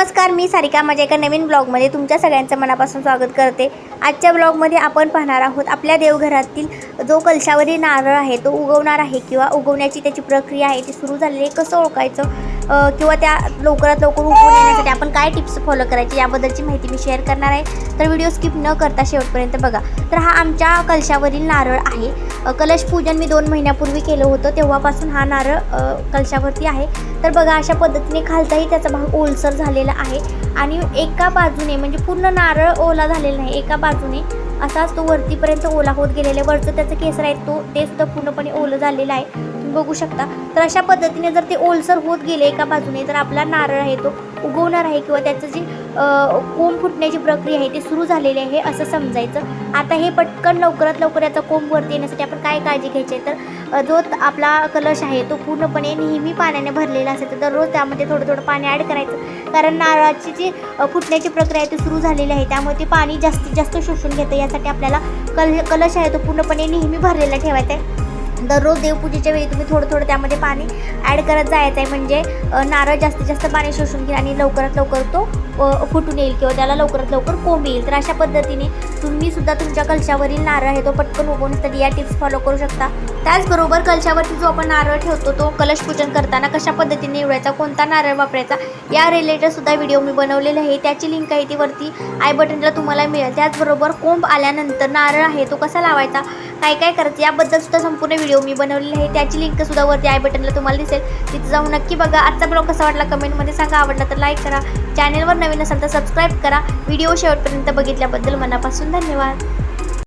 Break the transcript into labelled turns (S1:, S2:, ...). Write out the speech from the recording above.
S1: नमस्कार मी सारिका माझ्या एका नवीन ब्लॉगमध्ये तुमच्या सगळ्यांचं मनापासून स्वागत करते. आजच्या ब्लॉगमध्ये आपण पाहणार आहोत आपल्या देवघरातील जो कलशावरील नारळ आहे तो उगवणार आहे किंवा उगवण्याची त्याची प्रक्रिया आहे ती सुरू झालेली आहे. कसं ओळखायचं? किंवा त्या लवकरात लवकर उगवून येण्यासाठी आपण काय टिप्स फॉलो करायचे याबद्दलची माहिती मी शेअर करणार आहे. तर व्हिडिओ स्किप न करता शेवटपर्यंत बघा. तर हा आमच्या कलशावरील नारळ आहे. कलश पूजन मी दोन महिन्यापूर्वी केलं होतं. तेव्हापासून हा नारळ कलशावरती आहे. तर बघा अशा पद्धतीने खालचाही त्याचा भाग ओलसर झालेला आहे. आणि एका बाजूने म्हणजे पूर्ण नारळ ओला झालेला नाही एका बाजूने असाच तो वरतीपर्यंत ओला होत गेलेला आहे. वरचं त्याचं केसर आहे तो ते सुद्धा पूर्णपणे ओलं झालेलं आहे. बघू शकता. तर अशा पद्धतीने जर ते ओलसर होत गेले एका बाजूने तर आपला नारळ आहे तो उगवणार आहे किंवा त्याचं जी कोंब फुटण्याची प्रक्रिया आहे ती सुरू झालेली आहे असं समजायचं. आता हे पटकन लवकरात लवकर याचा कोंब वरती येण्यासाठी आपण काय काळजी घ्यायची तर जो आपला कलश आहे तो पूर्णपणे नेहमी पाण्याने भरलेला असेल तर दररोज त्यामध्ये थोडं थोडं पाणी ॲड करायचं. कारण नारळाची जी फुटण्याची प्रक्रिया आहे ती सुरू झालेली आहे त्यामुळे ते पाणी जास्तीत जास्त शोषून घेतं. यासाठी आपल्याला कल कलश आहे तो पूर्णपणे नेहमी भरलेला ठेवायचा आहे. दररोज देवपूजेच्या वेळी तुम्ही थोडं थोडं त्यामध्ये पाणी ॲड करत जायचं आहे म्हणजे नारळ जास्तीत जास्त पाणी शोषून घेईल आणि लवकरात लवकर तो फुटून येईल किंवा त्याला लवकरात लवकर कोंब येईल. तर अशा पद्धतीने तुम्ही सुद्धा तुमच्या कलशावरील नारळ आहे तो पटकन उगवण्यासाठी या टिप्स फॉलो करू शकता. त्याचबरोबर कलशावरती जो आपण नारळ ठेवतो तो कलश पूजन करताना कशा पद्धतीने निवडायचा कोणता नारळ वापरायचा या रिलेटेड सुद्धा व्हिडिओ मी बनवलेला आहे. त्याची लिंक आहे ती वरती. आय बटनला तुम्हाला मिळेल. त्याचबरोबर कोंब आल्यानंतर नारळ आहे तो कसा लावायचा काय काय करायचं याबद्दल सुद्धा संपूर्ण व्हिडिओ मी बनवलेली आहे. त्याची लिंक सुद्धा वरती आय बटनला तुम्हाला दिसेल. तिथे जाऊन नक्की बघा. आजचा ब्लॉग कसा वाटला कमेंटमध्ये सांगा. आवडला तर लाईक करा. चॅनलवर नवीन असाल तर सबस्क्राईब करा. व्हिडिओ शेवटपर्यंत बघितल्याबद्दल मनापासून धन्यवाद.